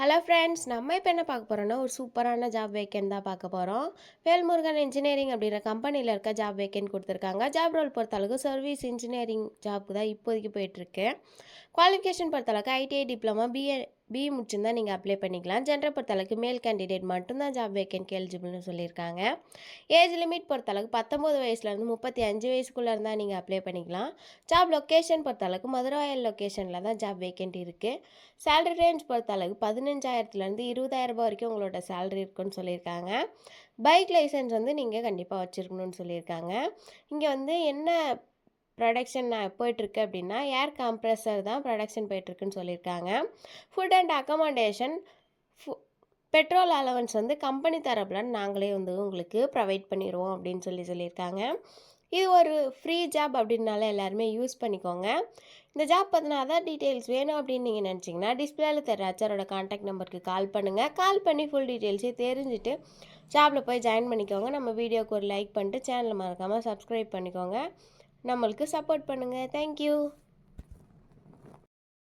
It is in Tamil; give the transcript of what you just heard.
ஹலோ ஃப்ரெண்ட்ஸ் நம்ம இப்போ என்ன பார்க்க போகிறோன்னா ஒரு சூப்பரான ஜாப் வேக்கன் தான் பார்க்க போகிறோம் வேல்முருகன் இன்ஜினியரிங் அப்படின்ற கம்பெனியில் இருக்க ஜாப் வேக்கன் கொடுத்துருக்காங்க. ஜாப் ரோல் பொறுத்தளவுக்கு சர்வீஸ் இன்ஜினியரிங் ஜாப்க்கு தான் இப்போதைக்கு போயிட்டுருக்கு குவாலிஃபிகேஷன் பொறுத்தளவுக்கு ஐடிஐ டிப்ளமா பிஏ பி முடிச்சிருந்தால் நீங்கள் அப்ளை பண்ணிக்கலாம். ஜென்டர் பொறுத்தளவுக்கு மேல் கேண்டிடேட் மட்டும்தான் ஜாப் வேக்கன்ட்க்கு எலிஜிபிள்னு சொல்லியிருக்காங்க. ஏஜ் லிமிட் பொறுத்தளவுக்கு பத்தொம்போது வயசுலேருந்து முப்பத்தி அஞ்சு வயசுக்குள்ளே இருந்தால் நீங்கள் அப்ளை பண்ணிக்கலாம். ஜாப் லொக்கேஷன் பொறுத்தளவுக்கு மதுராயல் லொக்கேஷனில் தான் ஜாப் வேக்கன்ட் இருக்குது சேலரி ரேஞ்ச் பொறுத்தளவுக்கு பதினஞ்சாயிரத்துலேருந்து இருபதாயிரம் ரூபாய் வரைக்கும் உங்களோட சேலரி இருக்குன்னு சொல்லியிருக்காங்க. பைக் லைசன்ஸ் வந்து நீங்கள் கண்டிப்பாக வச்சுருக்கணும்னு சொல்லியிருக்காங்க. இங்கே வந்து என்ன ப்ரொடக்ஷன் போயிட்டுருக்கு அப்படின்னா ஏர் கம்ப்ரெசர் தான் ப்ரொடக்ஷன் போயிட்டுருக்குன்னு சொல்லியிருக்காங்க. ஃபுட் அண்ட் அக்கமடேஷன் ஃபு பெட்ரோல் அலவன்ஸ் வந்து கம்பெனி தரப்பில் நாங்களே வந்து உங்களுக்கு ப்ரொவைட் பண்ணிடுவோம் அப்படின்னு சொல்லி சொல்லியிருக்காங்க. இது ஒரு ஃப்ரீ ஜாப் அப்படின்னால எல்லாருமே யூஸ் பண்ணிக்கோங்க. இந்த ஜாப் பற்றின அதர் டீட்டெயில்ஸ் வேணும் அப்படின்னு நீங்கள் நினச்சிங்கன்னா டிஸ்பிளேல தர அச்சரோட காண்டாக்ட் நம்பருக்கு கால் பண்ணுங்கள் கால் பண்ணி ஃபுல் டீட்டெயில்ஸே தெரிஞ்சுட்டு ஜாபில் போய் ஜாயின் பண்ணிக்கோங்க. நம்ம வீடியோக்கு ஒரு லைக் பண்ணிட்டு சேனலை மறக்காமல் சப்ஸ்கிரைப் பண்ணிக்கோங்க. நம்மளுக்கு சப்போர்ட் பண்ணுங்கள் தேங்க்யூ